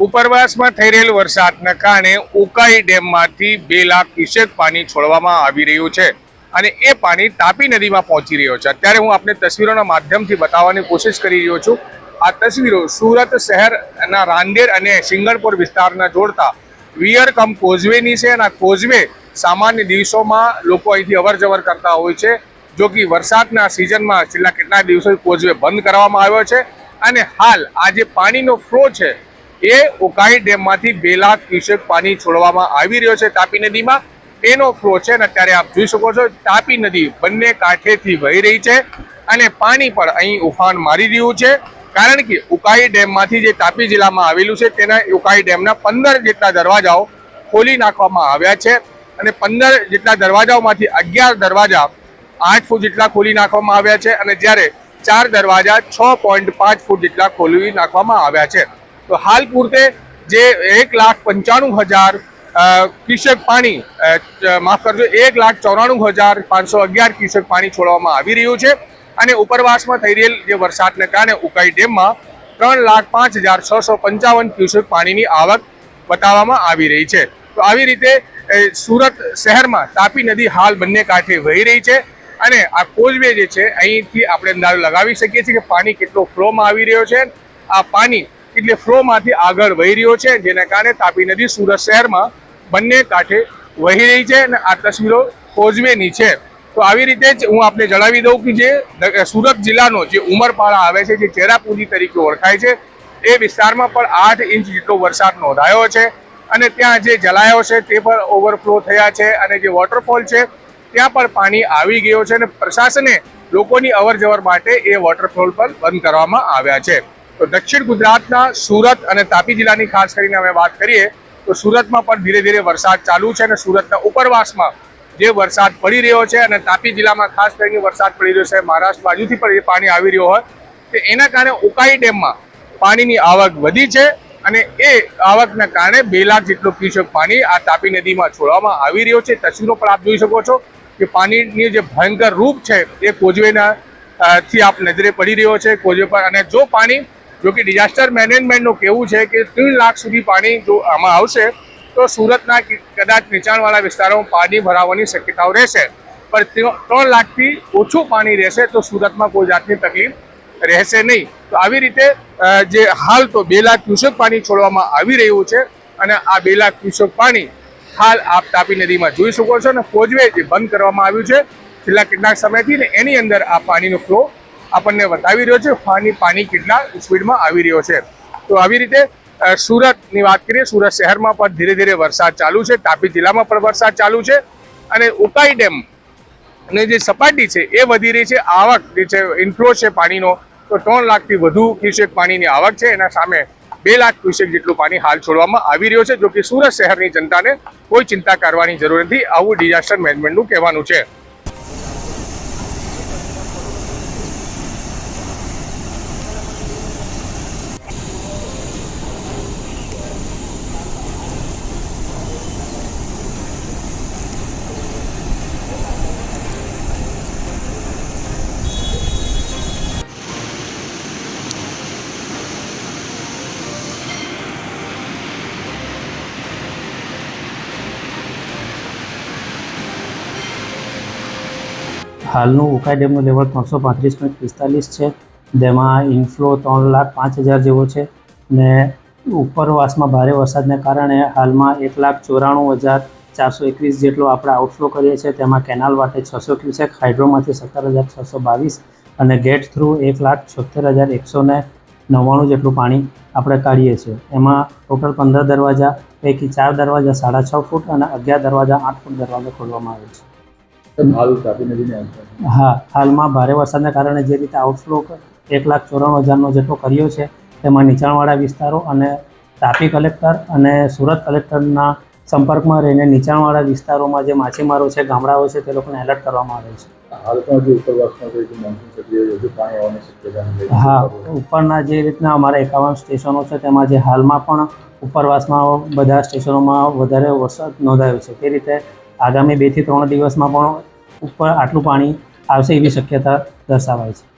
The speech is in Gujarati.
ઉપરવાસમાં થઈ રહેલ વરસાદના કારણે ઉકાઈ ડેમમાંથી બે લાખ ક્યુસેક પાણી છોડવામાં આવી રહ્યું છે અને એ પાણી તાપી નદીમાં પહોંચી રહ્યો છે. અત્યારે હું આપને તસવીરોના માધ્યમથી બતાવવાની કોશિશ કરી રહ્યો છું. આ તસવીરો સુરત શહેરના રાંદેર અને સિંગણપુર વિસ્તારના જોડતા વિયર કમ કોઝવેની છે અને આ કોઝવે સામાન્ય દિવસોમાં લોકો અહીંથી અવર જવર કરતા હોય છે, જો કે વરસાદના સિઝનમાં છેલ્લા કેટલાક દિવસો કોઝવે બંધ કરવામાં આવ્યો છે. અને હાલ આ જે પાણીનો ફ્લો છે એ ઉકાઈ ડેમમાંથી બે લાખ ક્યુસેક પાણી છોડવામાં આવી રહ્યો છે તાપી નદીમાં. એનો ફ્લો છે અને અત્યારે આપ જોઈ શકો છો, તાપી નદી બંને કાંઠેથી વહી રહી છે અને પાણી પણ અહીં ઉફાન મારી રહ્યું છે. કારણ કે ઉકાઈ ડેમમાંથી જે તાપી જિલ્લામાં આવેલું છે, તેના ઉકાઈ ડેમના પંદર જેટલા દરવાજાઓ ખોલી નાખવામાં આવ્યા છે અને પંદર જેટલા દરવાજાઓમાંથી અગિયાર દરવાજા આઠ ફૂટ જેટલા ખોલી નાખવામાં આવ્યા છે અને જ્યારે ચાર દરવાજા છ પોઈન્ટ પાંચ ફૂટ જેટલા ખોલી નાખવામાં આવ્યા છે. તો હાલ પૂરતે જે એક લાખ પંચાણું હજાર ક્યુસેક પાણી માફ કરજો, એક લાખ ચોરાણું હજાર પાંચસો અગિયાર ક્યુસેક પાણી છોડવામાં આવી રહ્યું છે અને ઉપરવાસમાં થઈ રહેલ જે વરસાદને કારણે ઉકાઈ ડેમમાં ત્રણ લાખ પાંચ હજાર છસો પંચાવન ક્યુસેક પાણીની આવક બતાવવામાં આવી રહી છે. તો આવી રીતે સુરત શહેરમાં તાપી નદી હાલ બંને કાંઠે વહી રહી છે અને આ કોઝવે જે છે, અહીંથી આપણે અંદાજો લગાવી શકીએ છીએ કે પાણી કેટલો ફ્લોમાં આવી રહ્યો છે. આ પાણી એટલે ફ્લોમાંથી આગળ વહી રહ્યો છે, જેના કારણે તાપી નદી સુરત શહેરમાં બંને કાંઠે વહી રહી છે અને આ તસવીરો કોઝવેની છે. તો આવી રીતે જ હું આપને જણાવી દઉં કે જે સુરત જિલ્લાનો જે ઉમરપાડા આવે છે, જે ચેરાપુંજી તરીકે ઓળખાય છે, એ વિસ્તારમાં પણ આઠ ઇંચ જેટલો વરસાદ નોંધાયો છે અને ત્યાં જે જલાયો છે તે પણ ઓવરફ્લો થયા છે અને જે વોટરફોલ છે ત્યાં પણ પાણી આવી ગયો છે અને પ્રશાસને લોકોની અવરજવર માટે એ વોટરફોલ પણ બંધ કરવામાં આવ્યા છે. તો દક્ષિણ ગુજરાતના સુરત અને તાપી જિલ્લાની ખાસ કરીને અમે વાત કરીએ, તો સુરતમાં પણ ધીરે ધીરે વરસાદ ચાલુ છે અને સુરતના ઉપરવાસમાં જે વરસાદ પડી રહ્યો છે અને તાપી જિલ્લામાં ખાસ કરીને વરસાદ પડી રહ્યો છે, મહારાષ્ટ્ર બાજુથી પણ પાણી આવી રહ્યો હોય, તો એના કારણે ઉકાઈ ડેમમાં પાણીની આવક વધી છે અને એ આવકના કારણે બે લાખ જેટલું ક્યુસેક પાણી આ તાપી નદીમાં છોડવામાં આવી રહ્યો છે. તસવીરો પણ આપ જોઈ શકો છો કે પાણીની જે ભયંકર રૂપ છે, એ કોજવેના થી આપ નજરે પડી રહ્યો છે. કોજવે પર અને જો પાણી જો કે ડિઝાસ્ટર મેનેજમેન્ટનું કહેવું છે કે ત્રણ લાખ સુધી પાણી જો આમાં આવશે, તો સુરતના કદાચ નીચાણવાળા વિસ્તારોમાં પાણી ભરાવાની શક્યતાઓ રહેશે. પણ ત્રણ લાખથી ઓછું પાણી રહેશે તો સુરતમાં કોઈ જાતની તકલીફ રહેશે નહીં. તો આવી રીતે જે હાલ તો બે લાખ ક્યુસેક પાણી છોડવામાં આવી રહ્યું છે અને આ બે લાખ ક્યુસેક પાણી હાલ આપ તાપી નદીમાં જોઈ શકો છો અને કોજવે જે બંધ કરવામાં આવ્યું છે, છેલ્લા કેટલાક સમયથી ને એની અંદર આ પાણીનો ફ્લો આપણને બતાવી રહ્યો છે. પાણી પાણી કેટલા સ્પીડમાં આવી રહ્યો છે. તો આવી રીતે સુરતની વાત કરીએ, સુરત શહેરમાં પણ ધીરે ધીરે વરસાદ ચાલુ છે. તાપી જિલ્લામાં પણ વરસાદ ચાલુ છે. અને ઉકાઈ ડેમ અને જે સપાટી છે, એ વધી રહી છે. આવક જે છે ઇન્ફ્લો છે પાણીનો, તો ત્રણ લાખથી વધુ ક્યુસેક પાણીની આવક છે. એના સામે બે લાખ ક્યુસેક જેટલું પાણી હાલ છોડવામાં આવી રહ્યો છે, જો કે સુરત શહેરની જનતાને કોઈ ચિંતા કરવાની જરૂર નથી. આવું ડિઝાસ્ટર મેનેજમેન્ટનું કહેવાનું છે. હાલનું ઉકાઈ ડેમનું લેવલ ત્રણસો પાંત્રીસ પોઈન્ટ પિસ્તાલીસ છે. જેમાં ઇન્ફ્લો ત્રણ લાખ પાંચ હજાર જેવો છે ને ઉપરવાસમાં ભારે વરસાદને કારણે હાલમાં એક લાખ ચોરાણું હજાર ચારસો એકવીસ જેટલો આપણે આઉટફ્લો કરીએ છીએ. તેમાં કેનાલ વાટે છસો ક્યુસેક, હાઇડ્રોમાંથી સત્તર હજાર છસો બાવીસ અને ગેટ થ્રુ એક લાખ છોતેર હજાર એકસો ને નવ્વાણું જેટલું પાણી આપણે કાઢીએ છીએ. એમાં ટોટલ પંદર દરવાજા પૈકી ચાર દરવાજા સાડા છ ફૂટ અને અગિયાર દરવાજા આઠ ફૂટ દરવાજા ખોલવામાં આવે છે. હા હાલમાં ભારે વરસાદને કારણે જે રીતે આઉટફ્લો એક લાખ ચોરાણું હજારનો જેટલો કર્યો છે તેમાં નીચાણવાળા વિસ્તારો અને તાપી કલેક્ટર અને સુરત કલેક્ટરના સંપર્કમાં રહીને નીચાણવાળા વિસ્તારોમાં જે માછીમારો છે ગામડાઓ છે તે લોકોને એલર્ટ કરવામાં આવે છે. હા ઉપરના જે રીતના અમારા એકાવન સ્ટેશનો છે તેમાં જે હાલમાં પણ ઉપરવાસમાં બધા સ્ટેશનોમાં વધારે વરસાદ નોંધાયો છે. તે રીતે આગામી બેથી ત્રણ દિવસમાં પણ ઉપર આટલું પાણી આવશે એવી શક્યતા દર્શાવાય છે.